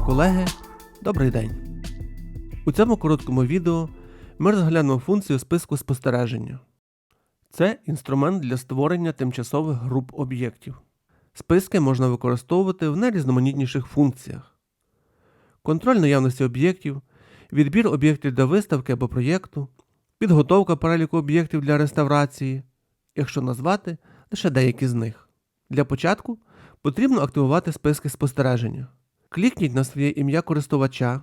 Дорогі колеги, добрий день! У цьому короткому відео ми розглянемо функцію списку спостереження. Це інструмент для створення тимчасових груп об'єктів. Списки можна використовувати в найрізноманітніших функціях: контроль наявності об'єктів, відбір об'єктів для виставки або проєкту, підготовка переліку об'єктів для реставрації, якщо назвати лише деякі з них. Для початку потрібно активувати списки спостереження. Клікніть на своє ім'я користувача,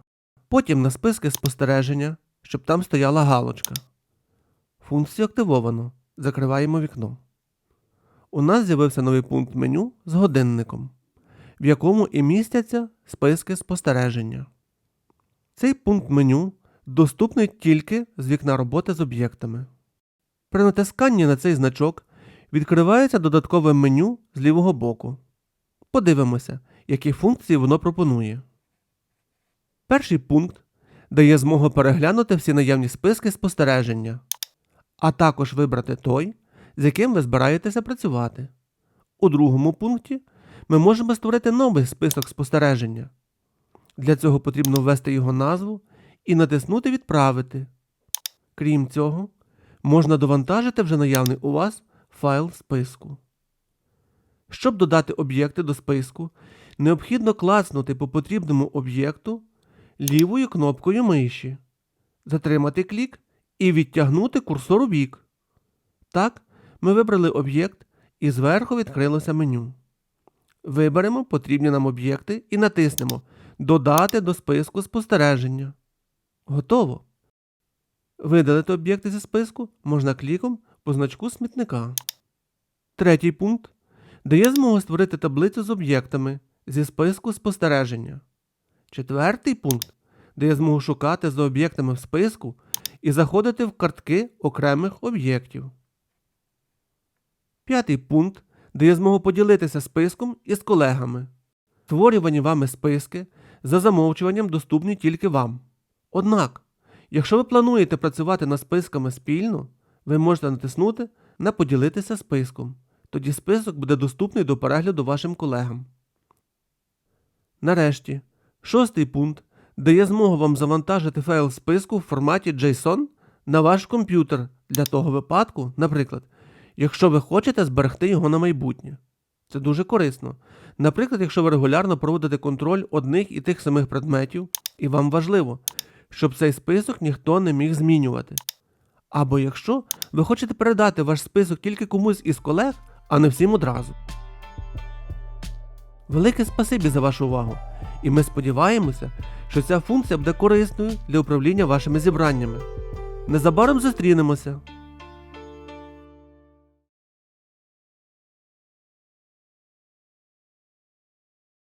потім на списки спостереження, щоб там стояла галочка. Функцію активовано. Закриваємо вікно. У нас з'явився новий пункт меню з годинником, в якому і містяться списки спостереження. Цей пункт меню доступний тільки з вікна роботи з об'єктами. При натисканні на цей значок відкривається додаткове меню з лівого боку. Подивимося, які функції воно пропонує. Перший пункт дає змогу переглянути всі наявні списки спостереження, а також вибрати той, з яким ви збираєтеся працювати. У другому пункті ми можемо створити новий список спостереження. Для цього потрібно ввести його назву і натиснути Відправити. Крім цього, можна довантажити вже наявний у вас файл списку. Щоб додати об'єкти до списку, необхідно клацнути по потрібному об'єкту лівою кнопкою миші, затримати клік і відтягнути курсор у бік. Так, ми вибрали об'єкт і зверху відкрилося меню. Виберемо потрібні нам об'єкти і натиснемо Додати до списку спостереження. Готово. Видалити об'єкти зі списку можна кліком по значку смітника. Третій пункт дає змогу створити таблицю з об'єктами зі списку спостереження. Четвертий пункт дає змогу шукати за об'єктами в списку і заходити в картки окремих об'єктів. П'ятий пункт дає змогу поділитися списком із колегами. Створювані вами списки за замовчуванням доступні тільки вам. Однак, якщо ви плануєте працювати над списками спільно, ви можете натиснути на Поділитися списком. Тоді список буде доступний до перегляду вашим колегам. Нарешті, шостий пункт дає змогу вам завантажити файл списку в форматі JSON на ваш комп'ютер для того випадку, наприклад, якщо ви хочете зберегти його на майбутнє. Це дуже корисно. Наприклад, якщо ви регулярно проводите контроль одних і тих самих предметів, і вам важливо, щоб цей список ніхто не міг змінювати. Або якщо ви хочете передати ваш список тільки комусь із колег, а не всім одразу. Велике спасибі за вашу увагу, і ми сподіваємося, що ця функція буде корисною для управління вашими зібраннями. Незабаром зустрінемося!